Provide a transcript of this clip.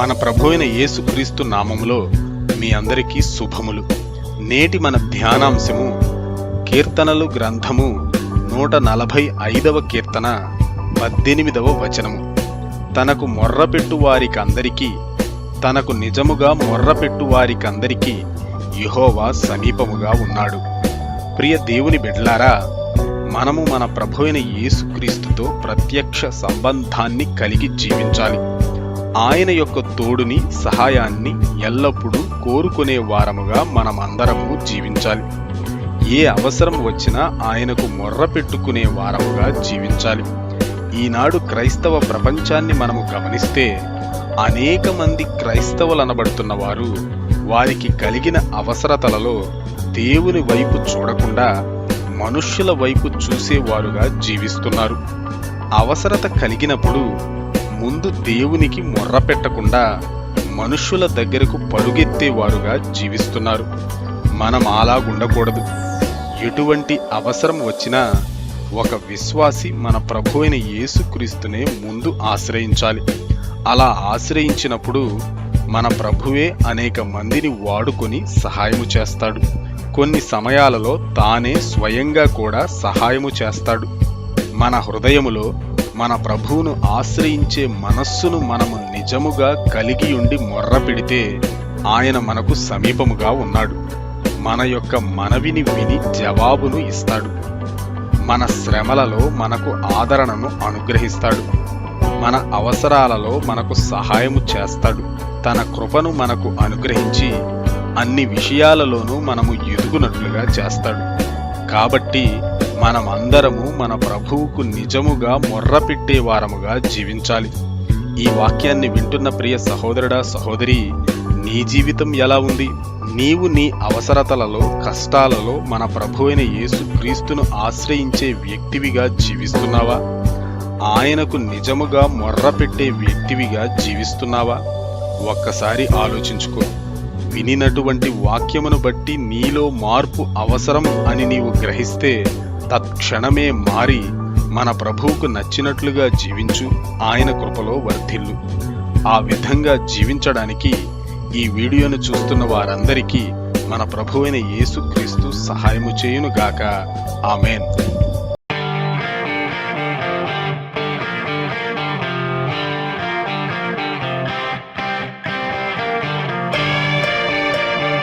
మన ప్రభువైన యేసుక్రీస్తు నామములో మీ అందరికీ శుభములు. నేటి మన ధ్యానాంశము కీర్తనలు గ్రంథము నూట నలభై ఐదవ కీర్తన పద్దెనిమిదవ వచనము. తనకు మొర్రపెట్టు వారికందరికీ తనకు నిజముగా మొర్రపెట్టు వారికందరికీ యుహోవా సమీపముగా ఉన్నాడు. ప్రియ దేవుని బిడ్లారా మనము మన ప్రభు అయిన యేసుక్రీస్తుతో ప్రత్యక్ష సంబంధాన్ని కలిగి జీవించాలి. ఆయన యొక్క తోడుని సహాయాన్ని ఎల్లప్పుడూ కోరుకునే వారముగా మనమందరము జీవించాలి. ఏ అవసరం వచ్చినా ఆయనకు మొర్ర పెట్టుకునే వారముగా జీవించాలి. ఈనాడు క్రైస్తవ ప్రపంచాన్ని మనము గమనిస్తే అనేక మంది క్రైస్తవులనబడుతున్న వారు వారికి కలిగిన అవసరతలలో దేవుని వైపు చూడకుండా మనుష్యుల వైపు చూసేవారుగా జీవిస్తున్నారు. అవసరత కలిగినప్పుడు ముందు దేవునికి మొర్ర పెట్టకుండా మనుష్యుల దగ్గరకు పరుగెత్తేవారుగా జీవిస్తున్నారు. మనం అలాగుండకూడదు ఎటువంటి అవసరం వచ్చినా ఒక విశ్వాసి మన ప్రభు అయిన యేసుక్రీస్తునే ముందు ఆశ్రయించాలి. అలా ఆశ్రయించినప్పుడు మన ప్రభువే అనేక మందిని వాడుకొని సహాయము చేస్తాడు. కొన్ని సమయాలలో తానే స్వయంగా కూడా సహాయము చేస్తాడు. మన హృదయములో మన ప్రభువును ఆశ్రయించే మనస్సును మనము నిజముగా కలిగి ఉండి మొర్ర పెడితే ఆయన మనకు సమీపముగా ఉన్నాడు. మన యొక్క మనవిని విని జవాబును ఇస్తాడు. మన శ్రమలలో మనకు ఆదరణను అనుగ్రహిస్తాడు. మన అవసరాలలో మనకు సహాయము చేస్తాడు. తన కృపను మనకు అనుగ్రహించి అన్ని విషయాలలోనూ మనము ఎదుగునట్లుగా చేస్తాడు. కాబట్టి మనమందరము మన ప్రభువుకు నిజముగా మొర్రపెట్టే వారముగా జీవించాలి. ఈ వాక్యాన్ని వింటున్న ప్రియ సహోదరుడా సహోదరి నీ జీవితం ఎలా ఉంది? నీవు నీ అవసరతలలో కష్టాలలో మన ప్రభు అయిన యేసు క్రీస్తును ఆశ్రయించే వ్యక్తివిగా జీవిస్తున్నావా? ఆయనకు నిజముగా మొర్ర పెట్టే వ్యక్తివిగా జీవిస్తున్నావా? ఒక్కసారి ఆలోచించుకో. వినినటువంటి వాక్యమును బట్టి నీలో మార్పు అవసరం అని నీవు గ్రహిస్తే తత్క్షణమే మారి మన ప్రభువుకు నచ్చినట్లుగా జీవించు ఆయన కృపలో వర్ధిల్లు. ఆ విధంగా జీవించడానికి ఈ వీడియోను చూస్తున్న వారందరికీ మన ప్రభువైన యేసుక్రీస్తు సహాయము చేయునుగాక. ఆమెన్.